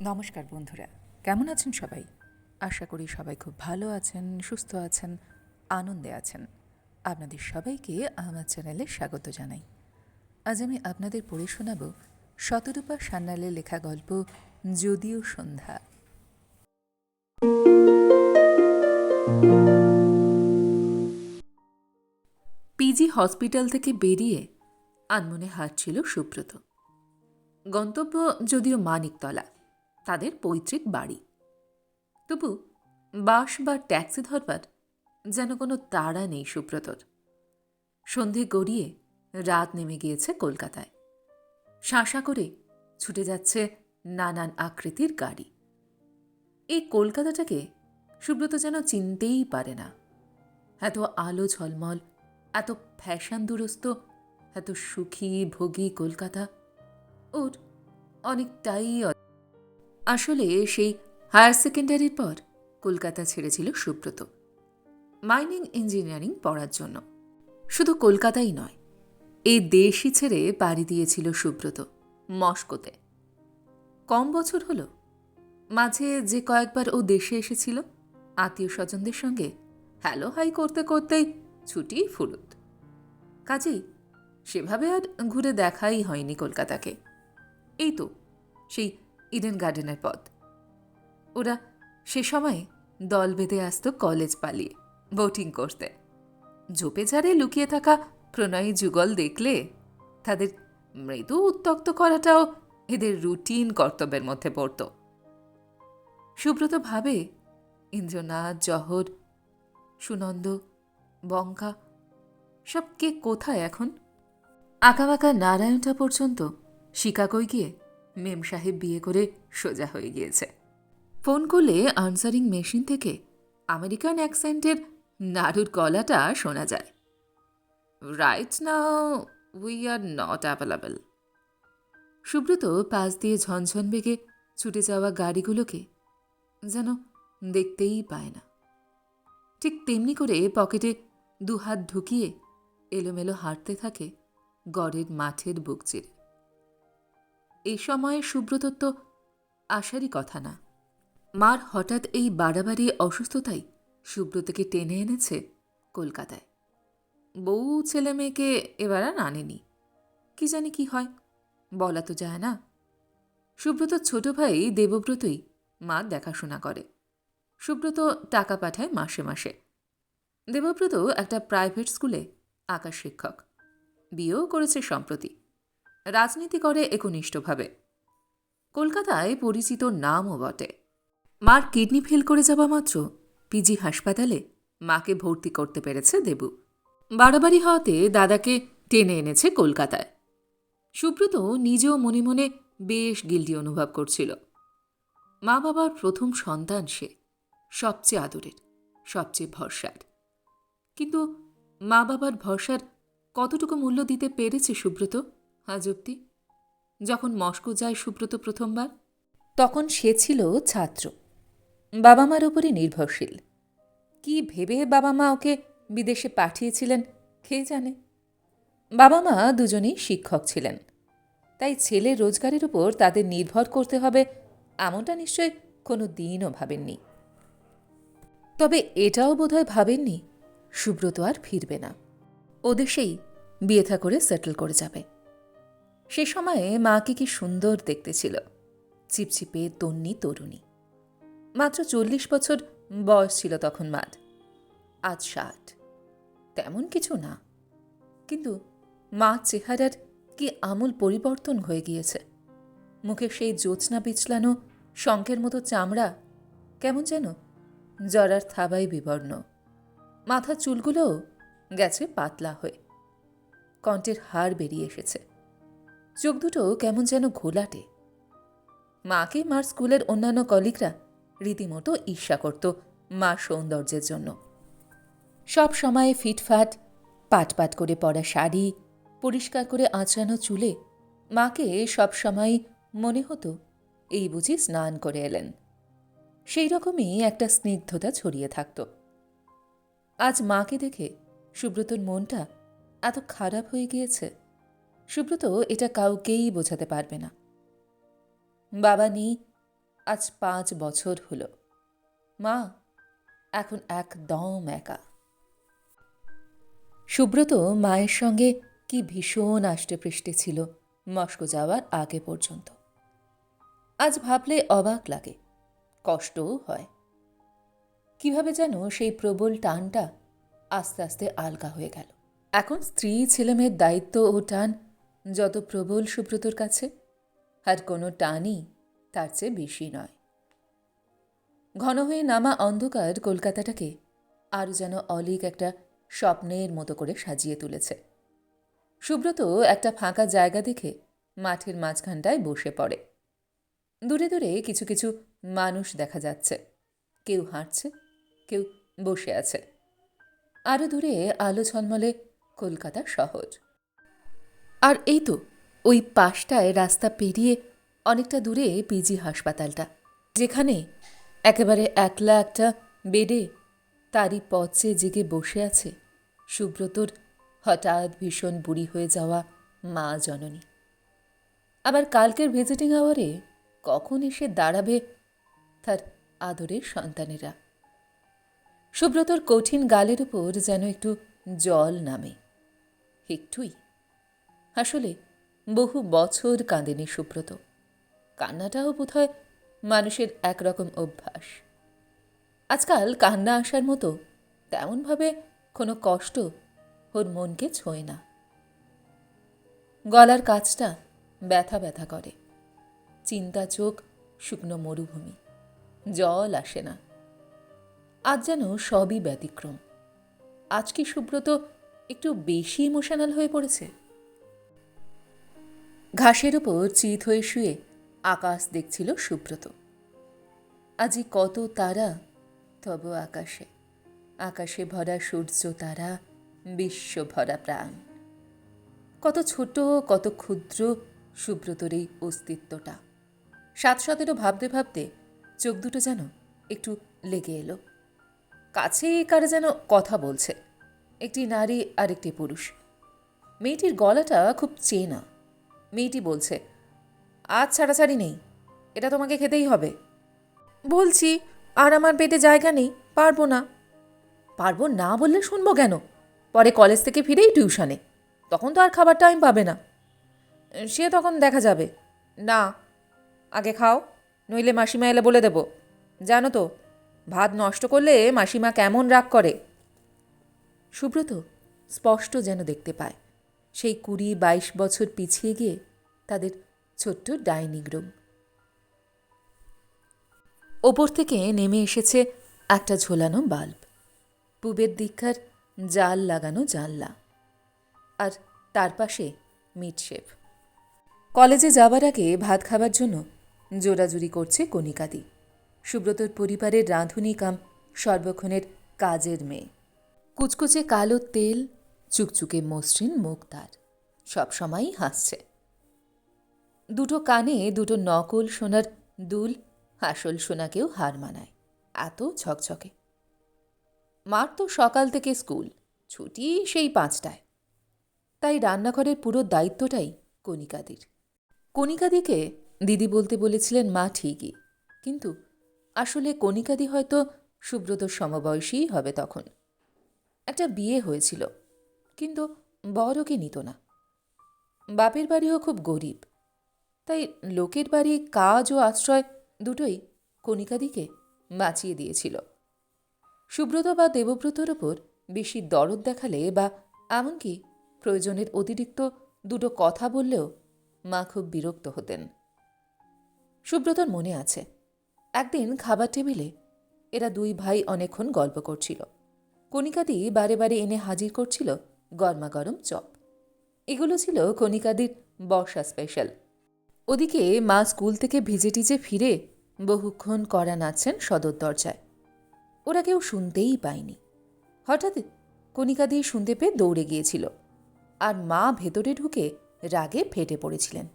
নমস্কার বন্ধুরা, কেমন আছেন সবাই? আশা করি সবাই খুব ভালো আছেন, সুস্থ আছেন, আনন্দে আছেন। আপনাদের সবাইকে আমার চ্যানেলে স্বাগত জানাই। আজ আমি আপনাদের পড়ে শোনাব শতরূপা সান্যালের লেখা গল্প যদিও সন্ধ্যা। পিজি হসপিটাল থেকে বেরিয়ে আনমনে হাঁটছিল সুব্রত। গন্তব্য যদিও মানিকতলা। তাদের পৈতৃক বাড়ি। তবু বাস বা ট্যাক্সি ধরবার যেন কোনো তাড়া নেই সুব্রতর। সন্ধে গড়িয়ে রাত নেমে গিয়েছে কলকাতায়। শাঁসা করে ছুটে যাচ্ছে নানান আকৃতির গাড়ি। এই কলকাতাটাকে সুব্রত যেন চিনতেই পারে না। এত আলো ঝলমল, এত ফ্যাশন দুরস্ত, এত সুখী ভোগী কলকাতা। ওর অনেকটাই আসলে সেই হায়ার সেকেন্ডারির পর কলকাতা ছেড়েছিল সুব্রত। মাইনিং ইঞ্জিনিয়ারিং পড়ার জন্য। শুধু কলকাতাই নয়, এই দেশই ছেড়ে পাড়ি দিয়েছিল সুব্রত মস্কোতে। কম বছর হলো, মাঝে যে কয়েকবার ও দেশে এসেছিল আত্মীয় স্বজনদের সঙ্গে হ্যালো হাই করতে করতেই ছুটি ফুরুত। কাজেই সেভাবে আর ঘুরে দেখাই হয়নি কলকাতাকে। এই তো, সেই ইডেন গার্ডেনের পথ। ওরা সে সময়ে দল বেঁধে আসতো কলেজ পালিয়ে, বোটিং করতে। ঝোপে ঝাড়ে লুকিয়ে থাকা প্রণয়ী যুগল দেখলে তাদের মৃদু উত্তক্ত করাটাও এদের রুটিন কর্তব্যের মধ্যে পড়ত। সুব্রত ভাবে ইন্দ্রনাথ, জহর, সুনন্দ, বঙ্কা সব কে কোথায় এখন? আঁকাবাঁকা নারায়ণটা পর্যন্ত শিকাগোয় গিয়ে মেম সাহেব বিয়ে করে সোজা হয়ে গিয়েছে। ফোন করলে আনসারিং মেশিন থেকে আমেরিকান অ্যাকসেন্টের নাড়ুর গলাটা শোনা যায়। Right now we are not available Subrata পাশ দিয়ে ঝনঝন বেগে ছুটে যাওয়া গাড়িগুলোকে যেন দেখতেই পায় না। ঠিক তেমনি করে পকেটে দুহাত ঢুকিয়ে এলোমেলো হাঁটতে থাকে গড়ের মাঠের বুক চিরে। এই সময়ে সুব্রতর তো আসারই কথা না। মার হঠাৎ এই বাড়াবাড়ি অসুস্থতাই সুব্রতকে টেনে এনেছে কলকাতায়। বউ ছেলে মেয়েকে এবার আর আনেনি। কি জানি কি হয়, বলা তো যায় না। সুব্রতর ছোট ভাই দেবব্রতই মা দেখাশোনা করে। সুব্রত টাকা পাঠায় মাসে মাসে। দেবব্রত একটা প্রাইভেট স্কুলে আঁকা শিক্ষক। বিয়েও করেছে সম্প্রতি। রাজনীতি করে একনিষ্ঠভাবে। কলকাতায় পরিচিত নামও বটে। মার কিডনি ফেল করে যাওয়া মাত্র পিজি হাসপাতালে মাকে ভর্তি করতে পেরেছে দেবু। বাড়াবাড়ি হওয়াতে দাদাকে টেনে এনেছে কলকাতায়। সুব্রত নিজেও মনে মনে বেশ গিল্টি অনুভব করছিল। মা বাবার প্রথম সন্তান সে, সবচেয়ে আদরের, সবচেয়ে ভরসার। কিন্তু মা বাবার ভরসার কতটুকু মূল্য দিতে পেরেছে সুব্রত? আজ অব্দি যখন মস্কো যায় সুব্রত প্রথমবার, তখন সে ছিল ছাত্র। বাবা মার ওপরে নির্ভরশীল। কি ভেবে বাবা মা ওকে বিদেশে পাঠিয়েছিলেন, কে জানে? বাবা মা দুজনেই শিক্ষক ছিলেন। তাই ছেলে রোজগারের উপর তাদের নির্ভর করতে হবে, এমনটা নিশ্চয় কোনো দিনও ভাবেননি। তবে এটাও বোধহয় ভাবেননি, সুব্রত আর ফিরবে না। ওদেশেই বিয়ে থা করে সেটেল করে যাবে। সে সময়ে মাকে কি সুন্দর দেখতে ছিল। চিপচিপে তন্নি, তরুণী। মাত্র চল্লিশ বছর বয়স ছিল তখন মার। আজ ষাট। তেমন কিছু না। কিন্তু মা চেহারার কি আমূল পরিবর্তন হয়ে গিয়েছে। মুখে সেই জ্যোৎস্না বিছলানো শঙ্খের মতো চামড়া কেমন যেন জরার থাবায় বিবর্ণ। মাথার চুলগুলোও গেছে পাতলা হয়ে। কণ্ঠের হাড় বেরিয়ে এসেছে। চোখ দুটো কেমন যেন ঘোলাটে। মাকে, মার স্কুলের অন্যান্য কলিগরা রীতিমতো ঈর্ষা করত মার সৌন্দর্যের জন্য। সব সময় ফিটফাট পাট পাট করে পরা শাড়ি, পরিষ্কার করে আঁচড়ানো চুলে মাকে সব সময় মনে হতো এই বুঝি স্নান করে এলেন। সেই রকমই একটা স্নিগ্ধতা ছড়িয়ে থাকত। আজ মাকে দেখে সুব্রতর মনটা এত খারাপ হয়ে গিয়েছে। সুব্রত এটা কাউকেই বোঝাতে পারবে না। বাবা নেই আজ পাঁচ বছর হলো। মা, এখন একদম একা। সুব্রত মায়ের সঙ্গে কি ভীষণ আষ্টেপৃষ্টে ছিল মস্কো যাওয়ার আগে পর্যন্ত। আজ ভাবলে অবাক লাগে, কষ্টও হয়। কীভাবে যেন সেই প্রবল টানটা আস্তে আস্তে আলগা হয়ে গেল। এখন স্ত্রী ছেলেমেয়ের দায়িত্ব ও টান যত প্রবল সুব্রতর কাছে, আর কোনো টানই তার চেয়ে বেশি নয়। ঘন হয়ে নামা অন্ধকার কলকাতাটাকে আরও যেন অলিক একটা স্বপ্নের মতো করে সাজিয়ে তুলেছে। সুব্রত একটা ফাঁকা জায়গা দেখে মাঠের মাঝখানটায় বসে পড়ে। দূরে দূরে কিছু কিছু মানুষ দেখা যাচ্ছে। কেউ হাঁটছে, কেউ বসে আছে। আরও দূরে আলো ঝলমলে কলকাতা শহর। আর এই তো, ওই পাশটায় রাস্তা পেরিয়ে অনেকটা দূরে পিজি হাসপাতালটা, যেখানে একেবারে একলা একটা বেডে তারই পথে জেগে বসে আছে সুব্রতর হঠাৎ ভীষণ বুড়ি হয়ে যাওয়া মা জননী। আবার কালকের ভিজিটিং আওয়ারে কখন এসে দাঁড়াবে তার আদরের সন্তানেরা। সুব্রতর কঠিন গালের উপর যেন একটু জল নামে, একটুই আসলে বহু বছর কাঁদেনি সুব্রত। কান্নাটাও বোধহয় মানুষের একরকম অভ্যাস। আজকাল কান্না আসার মতো তেমনভাবে কোনো কষ্ট ওর মনকে ছোঁয় না। গলার কাজটা ব্যথা ব্যথা করে। চিন্তা চোখ শুকনো মরুভূমি। জল আসে না। আজ যেন সবই ব্যতিক্রম। আজ কি সুব্রত একটু বেশি ইমোশনাল হয়ে পড়েছে? ঘাসের ওপর চিত হয়ে শুয়ে আকাশ দেখছিল সুব্রত। আজি কত তারা, তব আকাশে আকাশে ভরা সূর্য, তারা বিশ্ব ভরা প্রাণ। কত ছোট, কত ক্ষুদ্র সুব্রতর এই অস্তিত্বটা। সাত সতেরো ভাবতে ভাবতে চোখ দুটো যেন একটু লেগে এলো। কাছে কারে যেন কথা বলছে। একটি নারী আর একটি পুরুষ। মেয়েটির গলাটা খুব চেনা। মেয়েটি বলছে, আজ ছাড়াছাড়ি নেই, এটা তোমাকে খেতেই হবে। বলছি, আর আমার পেটে জায়গা নেই, পারব না। পারব না বললে শুনব কেন? পরে কলেজ থেকে ফিরেই টিউশনে, তখন তো আর খাবার টাইম পাবে না। সে তখন দেখা যাবে। না, আগে খাও, নইলে মাসিমা এলে বলে দেব। জানো তো, ভাত নষ্ট করলে মাসিমা কেমন রাগ করে? সুব্রত স্পষ্ট যেন দেখতে পায়। সেই কুড়ি বাইশ বছর পিছিয়ে গিয়ে তাদের ছোট্ট ডাইনিং রুম। ওপর থেকে নেমে এসেছে একটা ঝোলানো বাল্ব। পূবের দিককার জাল লাগানো জানলা। আর তার পাশে মিটশেফ কলেজে যাবার আগে ভাত খাবার জন্য জোরাজুরি করছে কণিকাদি। সুব্রতর পরিবারের রাঁধুনি কাম সর্বক্ষণের কাজের মেয়ে। কুচকুচে কালো তেল চুকচুকে মসৃণ মুখ তার। সবসময়ই হাসছে। দুটো কানে দুটো নকল সোনার দুল আসল সোনাকেও হার মানায়, এত ঝকঝকে। মার তো সকাল থেকে স্কুল, ছুটি সেই পাঁচটায়। তাই রান্নাঘরের পুরো দায়িত্বটাই কণিকাদির। কণিকাদিকে দিদি বলতে বলেছিলেন, মা ঠিকই, কিন্তু আসলে কণিকাদি হয়তো সুব্রত সমবয়সীই হবে তখন। একটা বিয়ে হয়েছিল। কিন্তু বড়কে নিত না। বাপের বাড়িও খুব গরিব। তাই লোকের বাড়ি কাজ ও আশ্রয় দুটোই কণিকাদিকে বাঁচিয়ে দিয়েছিল। সুব্রত বা দেবব্রতর ওপর বেশি দরদ দেখালে বা এমনকি প্রয়োজনের অতিরিক্ত দুটো কথা বললেও মা খুব বিরক্ত হতেন। সুব্রতর মনে আছে, একদিন খাবার টেবিলে এরা দুই ভাই অনেকক্ষণ গল্প করছিল। কণিকাদি বারে বারে এনে হাজির করছিল গরমাগরম চপ। এগুলো ছিল কণিকাদির বর্ষা স্পেশাল ওদিকে মা স্কুল থেকে ভিজে টিজে ফিরে বহুক্ষণ করা নাচছেন সদর দরজায়। ওরা কেউ শুনতেই পায়নি। হঠাৎ কণিকাদি শুনতে পেয়ে দৌড়ে গিয়েছিল আর মা ভেতরে ঢুকে রাগে ফেটে পড়েছিলেন।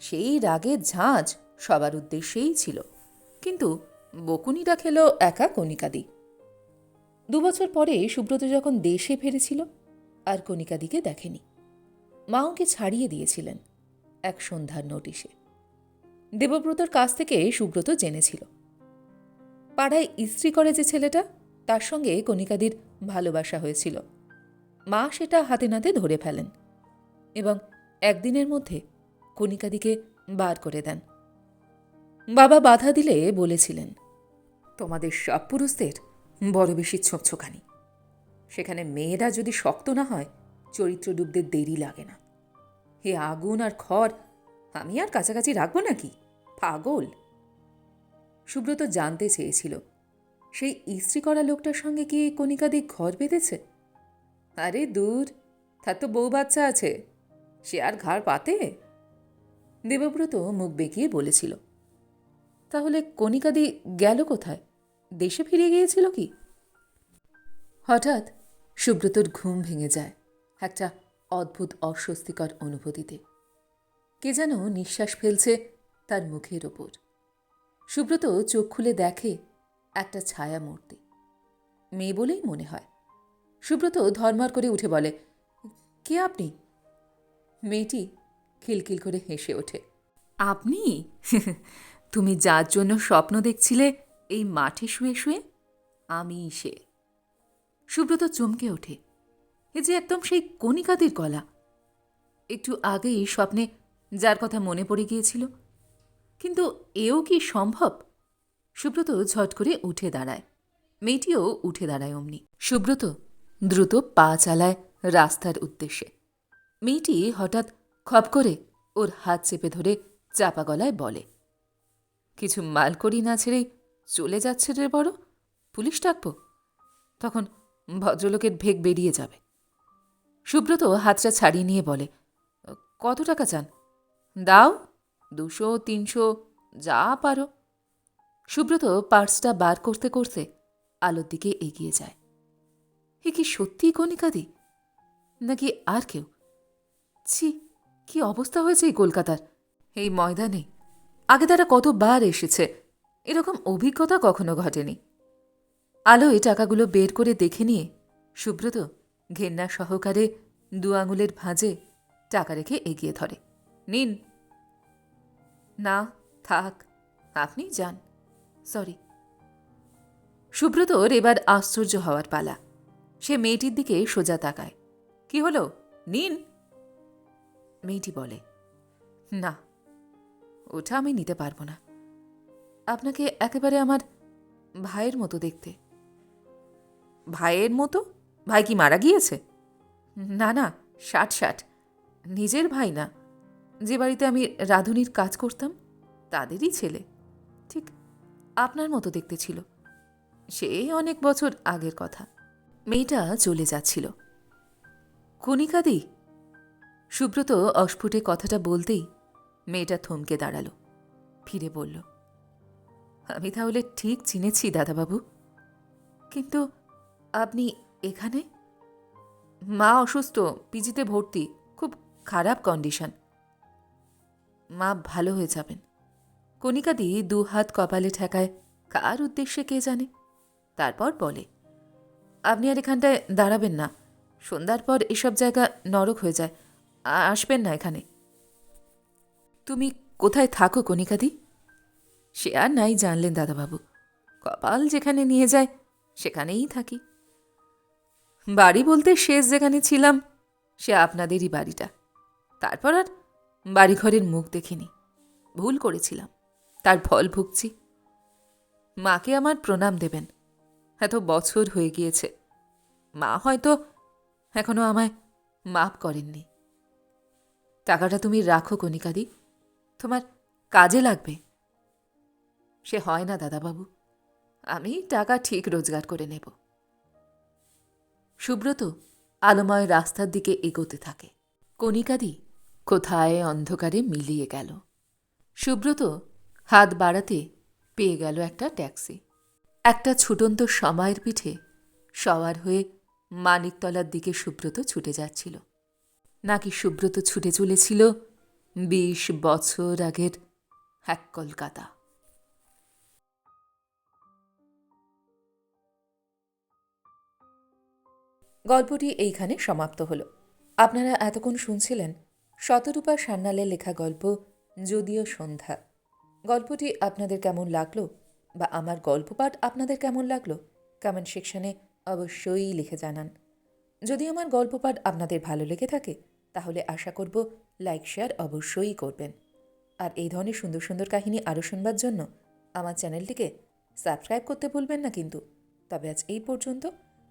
সেই রাগে ঝাঁঝ সবার উদ্দেশ্যেই ছিল, কিন্তু বকুনিটা খেল একা কণিকাদি দুবছর পরে সুব্রত যখন দেশে ফিরেছিল, আর কণিকাদিকে দেখেনি। মা ওকে ছাড়িয়ে দিয়েছিলেন এক সন্ধ্যার নোটিশে। দেবব্রতর কাছ থেকে সুব্রত জেনেছিল। পাড়ায় ইস্ত্রি করে যে ছেলেটা, তার সঙ্গে কণিকাদির ভালোবাসা হয়েছিল। মা সেটা হাতে নাতে ধরে ফেলেন এবং একদিনের মধ্যে কণিকাদিকে বার করে দেন। বাবা বাধা দিলে বলেছিলেন, তোমাদের সব পুরুষদের বড় বেশি ছোঁকছোকানি সেখানে মেয়েরা যদি শক্ত না হয়, চরিত্র ডুবতে দেরি লাগে না। হে আগুন আর খড়, আমি আর কাছাকাছি রাখব নাকি? পাগল। সুব্রত জানতে চেয়েছিল, সেই ইস্ত্রি করা লোকটার সঙ্গে কি কণিকাদি ঘর বেঁধেছে? আরে দূর, তার তো বউ বাচ্চা আছে, সে আর ঘাড় পাতে? দেবব্রত মুখ বেঁকিয়ে বলেছিল, তাহলে কণিকাদি গেল কোথায়? দেশে ফিরে গিয়েছিল কি? হঠাৎ সুব্রতর ঘুম ভেঙে যায় একটা অদ্ভুত অস্বস্তিকর অনুভূতিতে। কে যেন নিঃশ্বাস ফেলছে তার মুখের ওপর। সুব্রত চোখ খুলে দেখে একটা ছায়া মূর্তি মেয়ে বলেই মনে হয়। সুব্রত ধর্মার করে উঠে বলে, কে আপনি? মেয়েটি খিলখিল করে হেসে ওঠে। আপনি? তুমি যার জন্য স্বপ্ন দেখছিলে এই মাঠে শুয়ে শুয়ে আমি সে সুব্রত চমকে ওঠে। এ যে একদম সেই কণিকাদের গলা। একটু আগেই স্বপ্নে যার কথা মনে পড়ে গিয়েছিল। কিন্তু এও কি সম্ভব? সুব্রত ঝট করে উঠে দাঁড়ায়। মেয়েটিও উঠে দাঁড়ায় অমনি। সুব্রত দ্রুত পা চালায় রাস্তার উদ্দেশ্যে। মেয়েটি হঠাৎ খপ করে ওর হাত চেপে ধরে চাপা গলায় বলে, কিছু মাল করি না ছেড়েই চলে যাচ্ছে রে বড়, পুলিশ ডাকবো। তখন ভদ্রলোকের ভেগ বেরিয়ে যাবে। সুব্রত হাতটা ছাড়িয়ে নিয়ে বলে, কত টাকা চান? দাও, দুশো, তিনশো, যা পারো। সুব্রত পার্সটা বার করতে করতে আলোর দিকে এগিয়ে যায়। এ কি সত্যিই কণিকাদি নাকি আর কেউ? ছি, কি অবস্থা হয়েছে এই কলকাতার? এই ময়দানে? আগে তারা কতবার এসেছে? এরকম অভিজ্ঞতা কখনো ঘটেনি। আলো এই টাকাগুলো বের করে দেখে নিয়ে সুব্রত ঘেন্না সহকারে দু আঙুলের ভাঁজে টাকা রেখে এগিয়ে ধরে। নিন। না, থাক, আপনি যান। সরি। সুব্রতর এবার আশ্চর্য হওয়ার পালা। সে মেয়েটির দিকে সোজা তাকায়। কি হলো? নিন। মেয়েটি বলে, না, ওটা আমি নিতে পারব না। আপনাকে একেবারে আমার ভাইয়ের মতো দেখতে। ভাইয়ের মতো? ভাই কি মারা গিয়েছে? না না, ষাট ষাট। নিজের ভাই না। যে বাড়িতে আমি রাধুনির কাজ করতাম, তাদেরই ছেলে। ঠিক আপনার মতো দেখতে ছিল। সে অনেক বছর আগের কথা। মেয়েটা চলে যাচ্ছিল। কণিকাদি সুব্রত অস্ফুটে কথাটা বলতেই মেয়েটা থমকে দাঁড়াল। ফিরে বলল আমি তাহলে ঠিক চিনেছি, দাদাবাবু। কিন্তু আপনি এখানে? মা অসুস্থ, পিজিতে ভর্তি, খুব খারাপ কন্ডিশন মা ভালো হয়ে যাবেন। কণিকাদি দু হাত কপালে ঠেকায়, কার উদ্দেশ্যে কে জানে? তারপর বলে, আপনি আর এখানটায় দাঁড়াবেন না। সন্ধ্যার পর এসব জায়গা নরক হয়ে যায়। আসবেন না এখানে। তুমি কোথায় থাকো কণিকাদি সে আর নাই জানলেন দাদাবাবু। কপাল যেখানে নিয়ে যায়, সেখানেই থাকি। বাড়ি বলতে শেষ যেখানে ছিলাম, সে আপনাদেরই বাড়িটা। তারপর আর বাড়িঘরের মুখ দেখিনি। ভুল করেছিলাম, তার ফল ভুগছি। মাকে আমার প্রণাম দেবেন। এত বছর হয়ে গিয়েছে। মা হয়তো এখনও আমায় মাপ করেননি। টাকাটা তুমি রাখো কণিকাদি, তোমার কাজে লাগবে। সে হয় না, দাদাবাবু। আমি টাকা ঠিক রোজগার করে নেব। সুব্রত আলোময় রাস্তার দিকে এগোতে থাকে। কণিকাদি কোথায় অন্ধকারে মিলিয়ে গেল। সুব্রত হাত বাড়াতে পেয়ে গেল একটা ট্যাক্সি। একটা ছুটন্ত সময়ের পিঠে সওয়ার হয়ে মানিকতলার দিকে সুব্রত ছুটে যাচ্ছিল। নাকি সুব্রত ছুটে চলেছিল বিশ বছর আগের এক কলকাতা। গল্পটি এইখানে সমাপ্ত হলো। আপনারা এতক্ষণ শুনছিলেন শতরূপা সান্যালের লেখা গল্প যদিও সন্ধ্যা। গল্পটি আপনাদের কেমন লাগল বা আমার গল্প পাঠ আপনাদের কেমন লাগল কমেন্ট সেকশনে অবশ্যই লিখে জানান। যদি আমার গল্প পাঠ আপনাদের ভালো লেগে থাকে, তাহলে আশা করব লাইক শেয়ার অবশ্যই করবেন। আর এই ধরনের সুন্দর সুন্দর কাহিনী আরও শুনবার জন্য আমার চ্যানেলটিকে সাবস্ক্রাইব করতে ভুলবেন না কিন্তু। তবে আজ এই পর্যন্ত